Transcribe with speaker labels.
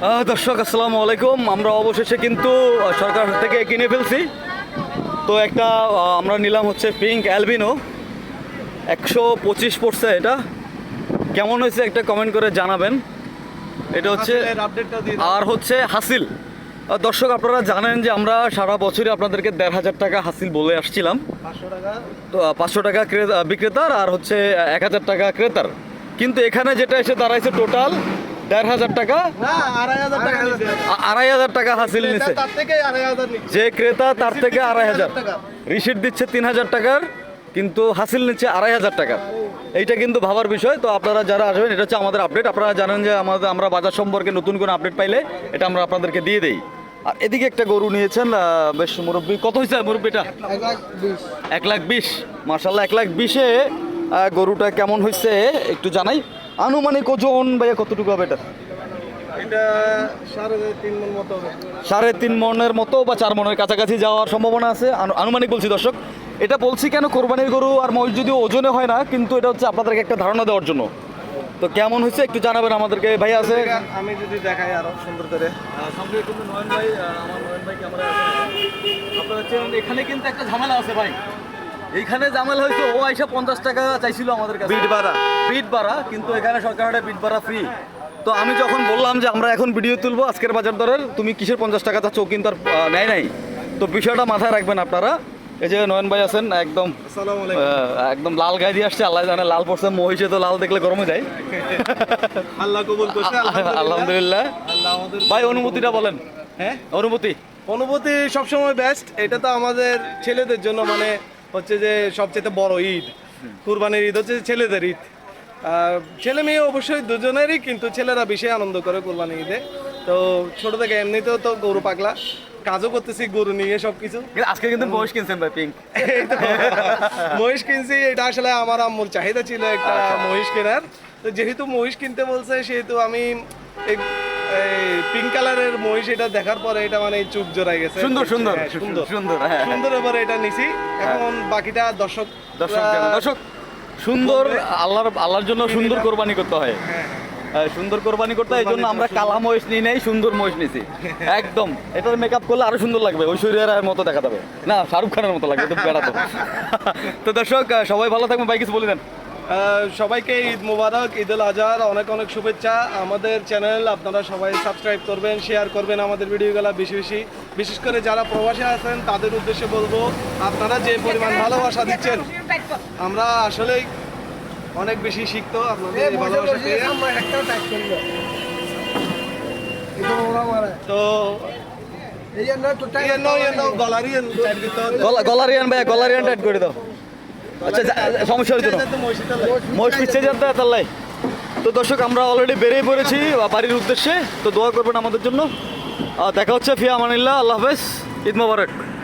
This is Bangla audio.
Speaker 1: দর্শক আসসালামু আলাইকুম। আমরা অবশেষে কিন্তু সরকার থেকে কিনে ফেলছি। তো একটা আমরা নিলাম হচ্ছে পিঙ্ক অ্যালবিনো একশো পঁচিশ পড়ছে এটা। কেমন হয়েছে একটা কমেন্ট করে জানাবেন। এটা হচ্ছে আর হচ্ছে হাসিল। দর্শক আপনারা জানেন যে আমরা সারা বছরই আপনাদেরকে দেড় হাজার টাকা হাসিল বলে আসছিলাম।
Speaker 2: পাঁচশো টাকা।
Speaker 1: তো পাঁচশো টাকা ক্রে- বিক্রেতার আর হচ্ছে এক হাজার টাকা ক্রেতার। কিন্তু এখানে যেটা এসে দাঁড়াইছে টোটাল দেড় হাজার টাকা?
Speaker 2: আড়াই হাজার টাকা
Speaker 1: হাসিল নিছে। যে ক্রেতা তার থেকে আড়াই হাজার। রিসিট দিচ্ছে তিন হাজার টাকার কিন্তু হাসিল নিচ্ছে আড়াই হাজার টাকা এইটা কিন্তু ভাবার বিষয়। তো আপনারা যারা আসবেন এটা হচ্ছে আমাদের আপডেট আপনারা জানেন যে আমাদের আমরা বাজার সম্পর্কে নতুন কোনো আপডেট পাইলে এটা আমরা আপনাদেরকে দিয়ে দেই। আর এদিকে একটা গরু নিয়েছেন বেশ মুরব্বী। কত হয়েছে মুরব্বীটা?
Speaker 2: এক লাখ বিশ।
Speaker 1: মার্শাল্লাহ এক লাখ বিশে গরুটা কেমন হয়েছে একটু জানাই। আনুমানিক ওজন ভাইয়া কতটুকু হবে এটা?
Speaker 2: এটা সাড়ে তিন মতো হবে।
Speaker 1: সাড়ে তিন মনের মতো বা চার মনের কাছাকাছি যাওয়ার সম্ভাবনা আছে। আনুমানিক বলছি দর্শক এটা বলছি কেন কোরবানির গরু আর মহিষ যদিও ওজনে হয় না কিন্তু এটা হচ্ছে আপনাদেরকে একটা ধারণা দেওয়ার জন্য। তো কেমন হয়েছে একটু জানাবেন আমাদেরকে। ভাই আছে?
Speaker 2: আমি যদি দেখাই আরও সুন্দর করে।
Speaker 1: সঙ্গে কিন্তু নয়ন ভাই আমার নয়ন ভাই ক্যামেরা আপনারা এখানে কিন্তু একটা ঝামেলা আছে ভাই। এইখানে ঝামেলা হয়েছে ও আইসা পঞ্চাশ টাকা চাইছিল আমাদের কাছে।
Speaker 2: বিট ভাড়া।
Speaker 1: বিট ভাড়া কিন্তু এখানে সরকার বিট ভাড়া ফ্রি তো আমি যখন বললাম যে আমরা এখন ভিডিও তুলবো আজকের বাজার দরের তুমি কিসের পঞ্চাশ টাকা চাচ্ছ কিন্তু আর নেয় নাই। তো বিষয়টা মাথায় রাখবেন আপনারা। এই যে নয়ন ভাই আছেন একদম একদম লাল গায়ে দিয়ে আসছে আল্লাহ জানে লাল পড়ছে মহিষে তো লাল দেখলে গরমে যায়।
Speaker 2: আল্লাহ কবুল করছে
Speaker 1: আলহামদুলিল্লাহ। ভাই অনুমতিটা বলেন।
Speaker 2: হ্যাঁ?
Speaker 1: অনুমতি
Speaker 2: অনুভূতি সবসময় বেস্ট এটা তো আমাদের ছেলেদের জন্য মানে হচ্ছে যে সবচেয়ে বড় ঈদ। কুরবানির ঈদ হচ্ছে ছেলেদের ঈদ। ছেলে মেয়ে অবশ্যই দুজনেরই কিন্তু ছেলেরা বেশি আনন্দ করে কুরবানি ঈদে। তো ছোট থেকে এমনিতেও তো গরু পাগলা। কাজও করতেছি গরু নিয়ে সবকিছু।
Speaker 1: আজকে কিন্তু মহিষ কিনছেন ভাই পিঙ্ক
Speaker 2: মহিষ কিনছি এটা আসলে আমার আম্মুর চাহিদা ছিল একটা মহিষ কেনার। তো যেহেতু মহিষ কিনতে বলছে সেহেতু আমি এই পিঙ্ক কালারের মহিষ এটা দেখার পরে এটা মানে চুপ জোড়াই গেছে।
Speaker 1: সুন্দর সুন্দর।
Speaker 2: হ্যাঁ, সুন্দর
Speaker 1: সুন্দর। হ্যাঁ হ্যাঁ।
Speaker 2: সুন্দর এবারে এটা নিছি। এখন বাকিটা দর্শক
Speaker 1: দর্শক দর্শক সুন্দর আল্লাহর আল্লাহর জন্য সুন্দর। কোরবানি করতে হয়।
Speaker 2: হ্যাঁ
Speaker 1: হ্যাঁ, সুন্দর কোরবানি করতে হয়। এই জন্য আমরা কালা মহিষ নিই নাই সুন্দর মহিষ নিছি। একদম। এটার মেকআপ করলে আরও সুন্দর লাগবে। ঐশ্বরিয়া রায়ের মতো দেখা যাবে। না শাহরুখ খানের মতো লাগবে। তো বেড়াতো তো। দর্শক সবাই ভালো থাকবেন। ভাই কিছু বলে দেন
Speaker 2: সবাইকে ঈদ মুবারক ঈদ উল আজহার অনেক অনেক শুভেচ্ছা। আমাদের চ্যানেল আপনারা সবাই সাবস্ক্রাইব করবেন শেয়ার করবেন আমাদের ভিডিওগুলো বেশি বেশি। বিশেষ করে যারা প্রবাসী আছেন তাদের উদ্দেশ্যে বলব আপনারা যে পরিমাণ ভালোবাসা দিচ্ছেন আমরা আসলেই অনেক বেশি শিখতো আপনাদের ভালোবাসা তো ইয়ে নাও, ইয়ে নাও, গলারই চার ভিতর।
Speaker 1: গলা গলারিয়ান ভাই গলারিয়ান টাইট করে দাও। আচ্ছা তাল্লাই তো দর্শক, আমরা অলরেডি বেরিয়ে পড়েছি বাড়ির উদ্দেশ্যে। তো দোয়া করবেন আমাদের জন্য। দেখা হচ্ছে ফিয়া আমানিল্লা আল্লাহ হাফেজ। ঈদ মোবারক।